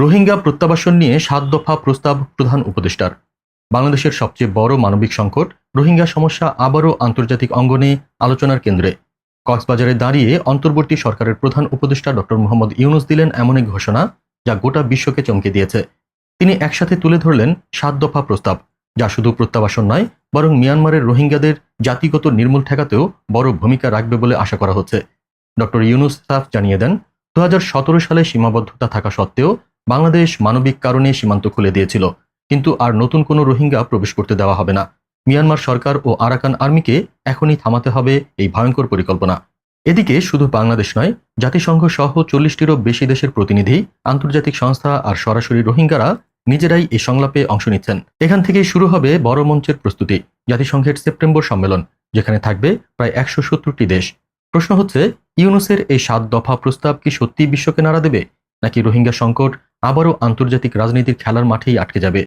রোহিঙ্গা প্রত্যাবাসন নিয়ে সাত দফা প্রস্তাব প্রধান উপদেষ্টার। বাংলাদেশের সবচেয়ে বড় মানবিক সংকট, রোহিঙ্গা সমস্যা আবারও আন্তর্জাতিক অঙ্গনে আলোচনার কেন্দ্রে। কক্সবাজারে দাঁড়িয়ে অন্তর্বর্তী সরকারের প্রধান উপদেষ্টা ডক্টর মোহাম্মদ ইউনুস দিলেন এমন এক ঘোষণা, যা গোটা বিশ্বকে চমকে দিয়েছে। তিনি একসাথে তুলে ধরলেন সাত দফা প্রস্তাব, যা শুধু প্রত্যাবাসন নয়, বরং মিয়ানমারের রোহিঙ্গাদের জাতিগত নির্মূল ঠেকাতেও বড় ভূমিকা রাখবে বলে আশা করা হচ্ছে। ডক্টর ইউনুস সাফ জানিয়ে দেন, দু হাজার সতেরো সালে সীমাবদ্ধতা থাকা সত্ত্বেও বাংলাদেশ মানবিক কারণে সীমান্ত খুলে দিয়েছিল, কিন্তু আর নতুন কোনো রোহিঙ্গা প্রবেশ করতে দেওয়া হবে না। মিয়ানমার সরকার ও আরাকান আর্মিকে এখনই থামাতে হবে এই ভয়ঙ্কর পরিকল্পনা। এদিকে শুধু বাংলাদেশ নয়, জাতিসংঘ সহ চল্লিশটিরও বেশি দেশের প্রতিনিধি, আন্তর্জাতিক সংস্থা আর সরাসরি রোহিঙ্গারা নিজেরাই এই সংলাপে অংশ নিচ্ছেন। এখান থেকেই শুরু হবে বড় মঞ্চের প্রস্তুতি, জাতিসংঘের সেপ্টেম্বর সম্মেলন, যেখানে থাকবে প্রায় একশো সত্তরটি দেশ। প্রশ্ন হচ্ছে, ইউনুসের এই সাত দফা প্রস্তাব কি সত্যি বিশ্বকে নাড়া দেবে, নাকি রোহিঙ্গা সংকট আবারও আন্তর্জাতিক রাজনীতির খেলার মাঠেই আটকে যাবে।